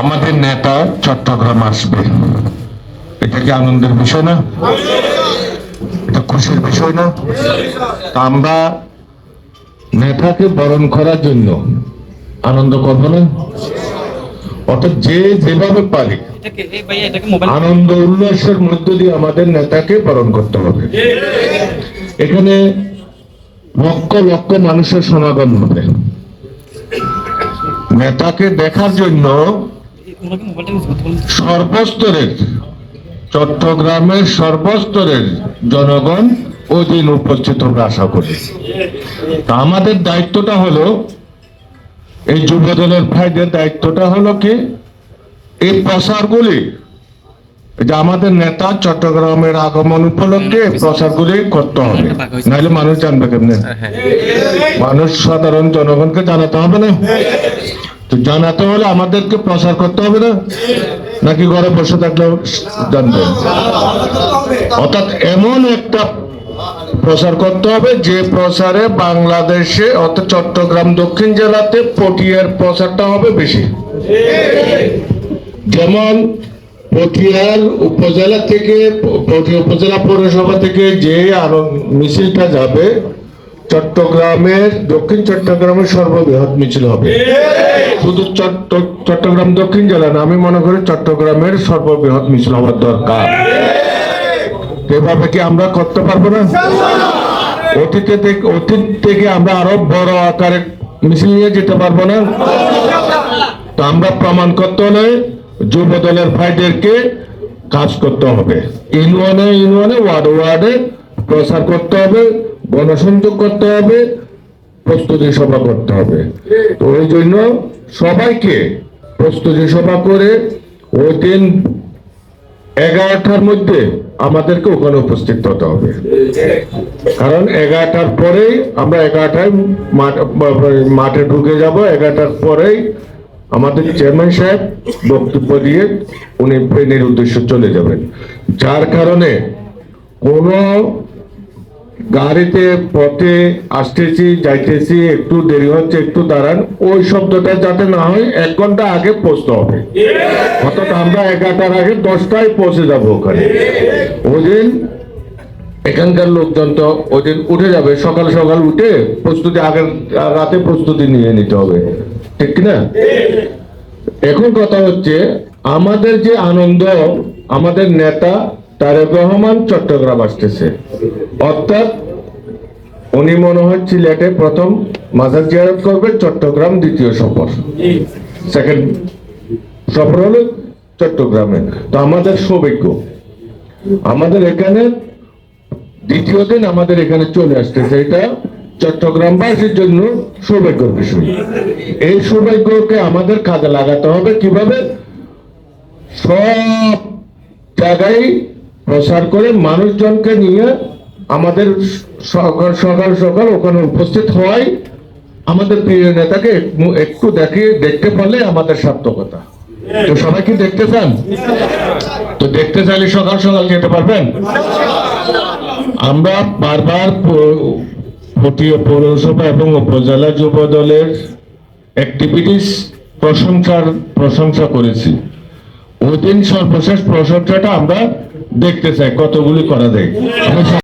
আমাদের নেতা চট্টগ্রাম আসবে। এটা কি আনন্দের বিষয় না? এটা খুশির বিষয় না? আমরা নেতাকে বরণ করার জন্য আনন্দ করব না? অর্থাৎ যে যেভাবে পারি আনন্দ উল্লাসের মধ্য দিয়ে আমাদের নেতাকে বরণ করতে হবে। এখানে লক্ষ লক্ষ মানুষের সমাগম হবে। নেতাকে দেখার জন্য সর্বস্তরের চট্টগ্রামের সর্বস্তরের জনগণ ওই দিন উপস্থিত হবে আশা করি। তা আমাদের দায়িত্বটা হলো, এই যুব দলের ভাইদের দায়িত্বটা হলো কি? এই প্রসারগুলি যে আমাদের নেতা চট্টগ্রামের আগমন উপলক্ষে এই প্রচারগুলি করতে হবে। নাহলে মানুষ জানবে কেমনে? মানুষ সাধারণ জনগণকে জানাতে হবে না। তো জানাতে হলে আমাদেরকে প্রচার করতে হবে না। নাকি ঘরে বসে থাকলেও জানবে। অর্থাৎ এমন একটা প্রচার করতে হবে যে প্রচারে বাংলাদেশে অর্থাৎ চট্টগ্রাম দক্ষিণ জেলাতে পটিয়ার প্রচারটা হবে বেশি। যেমন পটিয়ার উপজেলা থেকে পটিয়া উপজেলা পৌরসভা থেকে যে আরও মিছিলটা যাবে, চট্টগ্রামের, দক্ষিণ চট্টগ্রামের সর্ববৃহৎ মিছিল হবে। শুধু চট্ট- চট্টগ্রাম দক্ষিণ জেলা আমি মনে করি চট্টগ্রামের সর্ববৃহৎ মিছিল হওয়ার দরকার। এভাবে কি আমরা করতে পারব না? অতীতে থেকে অতীত থেকে আমরা আরও বড় আকারে মিছিল নিয়ে যেতে পারব না? তো আমরা প্রমাণ করতে হলে যুব দলের ভাইদেরকে কাজ করতে হবে। ইউনিয়নে ইউনিয়নে, ওয়ার্ডে ওয়ার্ডে প্রচার করতে হবে, গণসংযোগ করতে হবে, প্রস্তুতি সভা করতে হবে। তো ওই জন্য সবাইকে প্রস্তুতি সভা করে ওই দিন এগারোটার মধ্যে আমাদেরকে ওখানে উপস্থিত হতে হবে। কারণ এগারোটার পরেই আমরা এগারোটায় মাঠ- মাঠে ঢুকে যাব, এগারোটার পরেই আমাদের চেয়ারম্যান সাহেব বক্তব্য দিয়ে উনি প্লেনের উদ্দেশ্যে চলে যাবেন। যার কারণে কোনো গাড়িতে, পথে আসতেছি, যাইতেছি, একটু দেরি হচ্ছে, একটু দাঁড়ান, ওই শব্দটা যাতে না হয় এক ঘণ্টা আগে পৌঁছতে হবে। অর্থাৎ আমরা এগারোটার আগে দশটায় পৌঁছে যাব ওখানে। ওই দিন এখানকার লোকজন তো ওই দিন উঠে যাবে, সকাল সকাল উঠে প্রস্তুতি, আগের রাতে প্রস্তুতি নিয়ে নিতে হবে। ঠিক না এখন কথা হচ্ছে, আমাদের যে আনন্দ, আমাদের নেতা তারেক রহমান চট্টগ্রাম আসতেছে। অর্থাৎ উনি মনে হয় সিলেটে প্রথম মাজার জিয়ারত করবে, চট্টগ্রাম দ্বিতীয় সফর। সেকেন্ড সফর হলো চট্টগ্রামে। তো আমাদের সৌভাগ্য, আমাদের এখানে দ্বিতীয় দিন আমাদের এখানে চলে আসতেছে। এটা চট্টগ্রামবাসীর জন্য সৌভাগ্যের বিষয় এই সৌভাগ্যকে আমাদের কাজে লাগাতে হবে কীভাবে? সব জায়গায় প্রচার করে মানুষজনকে নিয়ে আমাদের সকাল সকাল সকাল ওখানে উপস্থিত হয় আমাদের প্রিয় নেতাকে একটু- দেখে, দেখতে পারলে আমাদের সার্থকতা। তো সবাই কি দেখতে চান? তো দেখতে চাইলে সকাল সকাল যেতে পারবেন। আমরা বারবার পটিয়া পৌরসভা এবং উপজেলা যুব দলের অ্যাক্টিভিটিস প্রশংসার প্রশংসা করেছি। ওই দিন সর্বশেষ প্রশংসাটা আমরা দেখতে চাই, কতগুলি করা যায়।